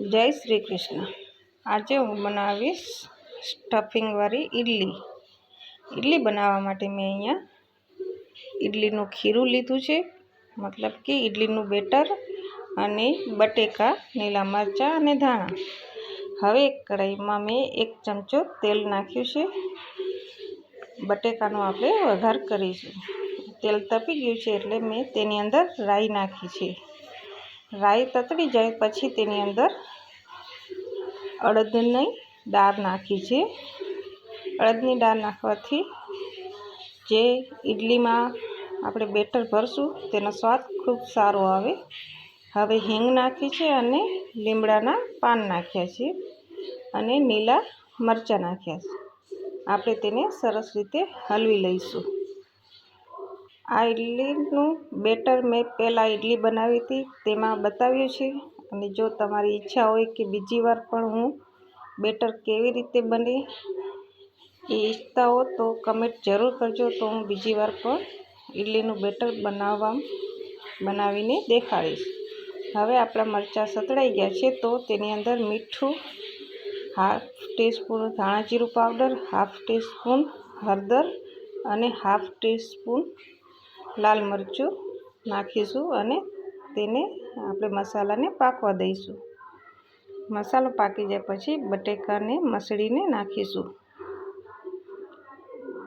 જય શ્રી કૃષ્ણ. આજે હું બનાવીશ સ્ટફિંગવાળી ઈડલી. ઈડલી બનાવવા માટે મેં અહીંયા ઈડલીનું ખીરું લીધું છે. મતલબ કે ઈડલીનું બેટર અને બટેકા, લીલા મરચાં અને ધાણા. હવે કઢાઈમાં મેં એક ચમચો તેલ નાખ્યું છે. બટેકાનો આપણે વઘાર કરીશું. તેલ તપી ગયું છે એટલે મેં તેની અંદર રાઈ નાખી છે. રાઈ તતડી જાય પછી તેની અંદર અડદની દાળ નાખી છે. અડદની દાળ નાખવાથી જે ઇડલીમાં આપણે બેટર ભરશું તેનો સ્વાદ ખૂબ સારો આવે. હવે હિંગ નાખી છે અને લીમડાના પાન નાખ્યા છે અને લીલા મરચાં નાખ્યા છે. આપણે તેને સરસ રીતે હલવી લઈશું. આ ઇડલીનું બેટર મેં પહેલાં ઇડલી બનાવી હતી, તેમાં બતાવ્યું છે. અને જો તમારી ઈચ્છા હોય કે બીજી વાર પણ હું બેટર કેવી રીતે બને એ ઈચ્છતા હો તો કમેન્ટ જરૂર કરજો, તો હું બીજી વાર પણ ઇડલીનું બેટર બનાવવા બનાવીને દેખાડીશ. હવે આપણા મરચાં સતળાઈ ગયા છે, તો તેની અંદર મીઠું હાફ ટીસ્પૂન ધાણા જીરું પાવડર, હાફ ટીસ્પૂન હળદર અને હાફ ટીસ્પૂન લાલ મરચું નાખીશું અને તેને આપણે મસાલાને પાકવા દઈશું. મસાલો પાકી જાય પછી બટેકાને મસળીને નાખીશું.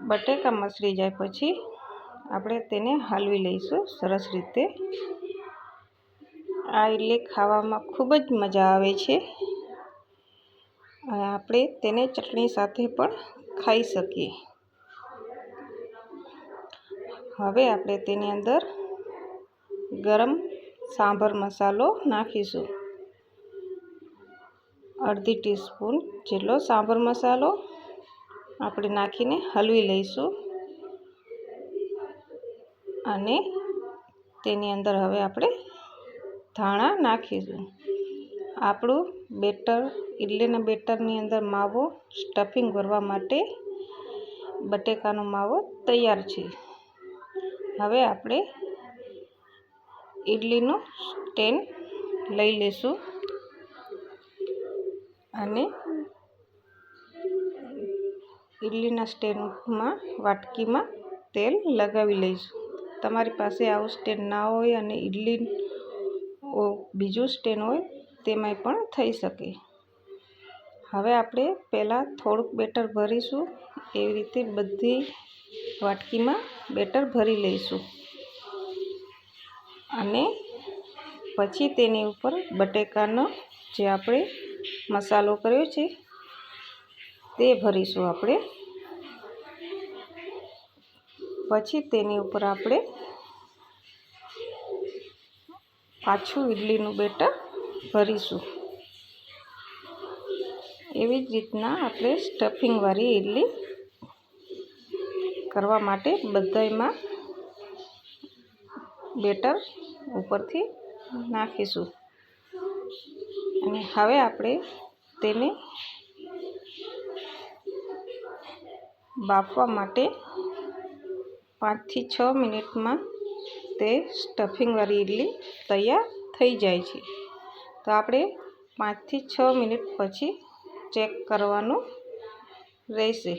બટેકા મસળી જાય પછી આપણે તેને હલવી લઈશું સરસ રીતે. આ ઇડલી ખાવામાં ખૂબ જ મજા આવે છે. અને આપણે તેને ચટણી સાથે પણ ખાઈ શકીએ. હવે આપણે તેની અંદર ગરમ સાંભર મસાલો નાખીશું. અડધી ટીસ્પૂન જેટલો સાંભર મસાલો આપણે નાખીને હલવી લઈશું. અને તેની અંદર હવે આપણે ધાણા નાખીશું. આપણું બેટર ઇડલીના બેટરની અંદર માવો સ્ટફિંગ ભરવા માટે બટેકાનો માવો તૈયાર છે. હવે આપણે ઇડલીનું સ્ટેન્ડ લઈ લઈશું. અને ઇડલીના સ્ટેન્ડમાં વાટકીમાં તેલ લગાવી લઈશું. તમારી પાસે આવું સ્ટેન્ડ ના હોય અને ઇડલી બીજું સ્ટેન્ડ હોય તેમાંય પણ થઈ શકે. હવે આપણે પહેલાં થોડુંક બેટર ભરીશું. એવી રીતે બધી વાટકીમાં બેટર ભરી લઈશું. અને પછી તેની ઉપર બટેકાનો જે આપણે મસાલો કર્યો છે, તે ભરીશું આપણે. પછી તેની ઉપર આપણે પાછું ઇડલીનું બેટર ભરીશું. એવી જ રીતના આપણે સ્ટફિંગવાળી ઇડલી કરવા માટે બધામાં બેટર ઉપરથી નાખીશું. અને હવે આપણે તેને બાફવા માટે પાંચથી છ મિનિટમાં તે સ્ટફિંગવાળી ઇડલી તૈયાર થઈ જાય છે. તો આપણે પાંચથી છ મિનિટ પછી ચેક કરવાનું રહેશે.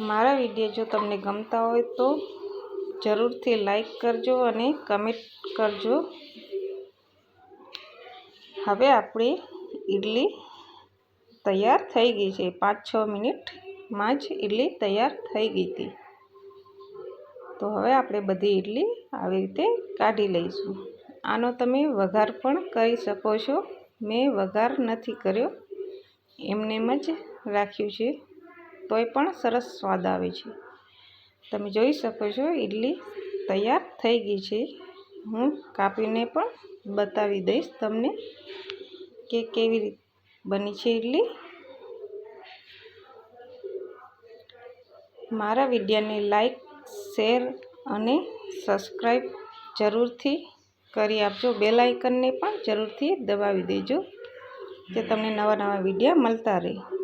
મારા વીડિયો જો તમને ગમતા હોય તો જરૂરથી લાઈક કરજો અને કમેન્ટ કરજો. હવે આપણી ઇડલી તૈયાર થઈ ગઈ છે. પાંચ છ મિનિટમાં જ ઇડલી તૈયાર થઈ ગઈ હતી. તો હવે આપણે બધી ઇડલી આવી રીતે કાઢી લઈશું. આનો તમે વઘાર પણ કરી શકો છો. મેં વઘાર નથી કર્યો. એમનેમ જ રાખ્યું છે. તોય પણ સરસ સ્વાદ આવે છે. તમે જોઈ શકો છો ઇડલી તૈયાર થઈ ગઈ છે. હું કાપીને પણ બતાવી દઈશ તમને કે કેવી રીત બની છે ઇડલી મારા વિડીયોને લાઈક, શેર અને સબસ્ક્રાઈબ જરૂરથી કરી આપજો. બેલ આઇકનને પણ જરૂરથી દબાવી દેજો, કે તમને નવા નવા વિડીયા મળતા રહે.